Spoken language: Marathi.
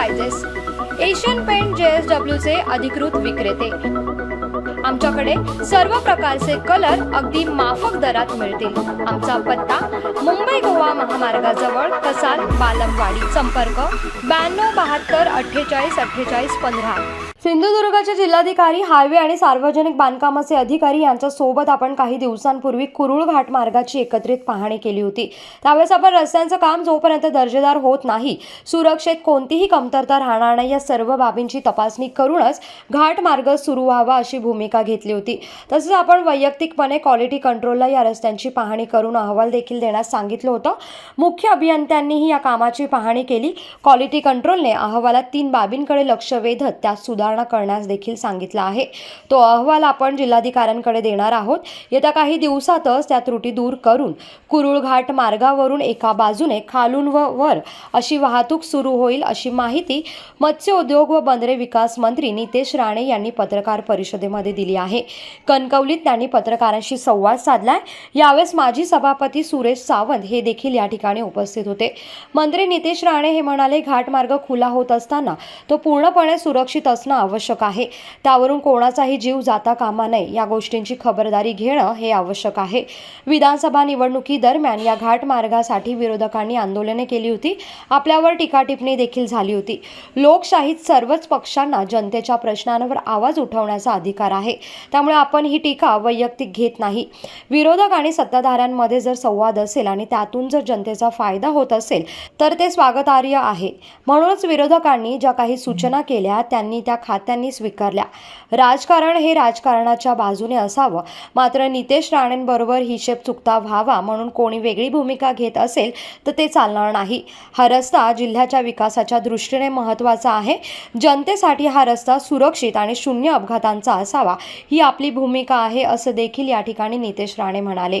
Prices Asian paint J S W चे अधिकृत विक्रेते. आमच्याकडे सर्व प्रकारचे कलर अगदी माफक दरात मिळतील. आमचा पत्ता मुंबई गोवा महामार्गाजवळ कसाल बालमवाडी संपर्क ब्याण्णव बहात्तर अठ्ठेचाळीस अठ्ठेचाळीस पंधरा. सिंधुदुर्गचे जिल्हाधिकारी हायवे आणि सार्वजनिक बांधकामाचे अधिकारी यांच्या सोबत आपण काही दिवसांपूर्वी कुरुळ घाट मार्गाची एकत्रित पाहणी केली होती. त्यावेळेस आपण रस्त्यांचं काम जोपर्यंत दर्जेदार होत नाही सुरक्षेत कोणतीही कमतरता राहणार नाही या सर्व बाबींची तपासणी करूनच घाट मार्ग सुरू व्हावा अशी भूमिका घेतली होती. तसंच आपण वैयक्तिकपणे क्वालिटी कंट्रोलला या रस्त्यांची पाहणी करून अहवाल देखील देणार करण्यास सांगितलं होतं. मुख्य अभियंत्यांनीही या कामाची पाहणी केली. क्वालिटी कंट्रोलने अहवालात तीन बाबींकडे लक्ष वेधत त्यात सुधारणा करण्यास देखील सांगितलं आहे. तो अहवाल आपण जिल्हाधिकाऱ्यांकडे देणार आहोत. येत्या काही दिवसातच त्या त्रुटी दूर करून कुरुळघाट मार्गावरून एका बाजूने खालून व वर अशी वाहतूक सुरू होईल अशी माहिती मत्स्य उद्योग व बंदरे विकास मंत्री नितेश राणे यांनी पत्रकार परिषदेमध्ये दिली आहे. कणकवलीत त्यांनी पत्रकारांशी संवाद साधलाय. यावेळेस माजी सभापती सुरेश सावंत हे देखील या ठिकाणी उपस्थित होते. मंत्री नितेश राणे हे म्हणाले घाटमार्ग खुला होत असताना तो पूर्णपणे सुरक्षित असणं आवश्यक आहे. त्यावरून कोणाचाही जीव जाता कामा नये या गोष्टींची खबरदारी घेणं हे आवश्यक आहे. विधानसभा निवडणुकीदरम्यान या घाटमार्गासाठी विरोधकांनी आंदोलने केली होती. आपल्यावर टीकाटिपणी देखील झाली होती. लोकशाहीत सर्वच पक्षांना जनतेच्या प्रश्नांवर आवाज उठवण्याचा अधिकार आहे. त्यामुळे आपण ही टीका वैयक्तिक घेत नाही. विरोधक आणि सत्ताधाऱ्यांमध्ये जर संवाद असेल आणि त्यातून जर जनतेचा फायदा होत असेल तर ते स्वागतार्ह आहे. म्हणूनच विरोधकांनी ज्या काही सूचना केल्या त्यांनी त्या खात्यांनी स्वीकारल्या. राजकारण हे राजकारणाच्या बाजूने असावं. मात्र नितेश राणेंबरोबर हिशेब चुकता व्हावा म्हणून कोणी वेगळी भूमिका घेत असेल तर ते चालणार नाही. हा रस्ता जिल्ह्याच्या विकासाच्या दृष्टीने महत्त्वाचा आहे. जनतेसाठी हा रस्ता सुरक्षित आणि शून्य अपघातांचा असावा. ही आपली भूमिका आहे असं देखील या ठिकाणी नितेश राणे म्हणाले.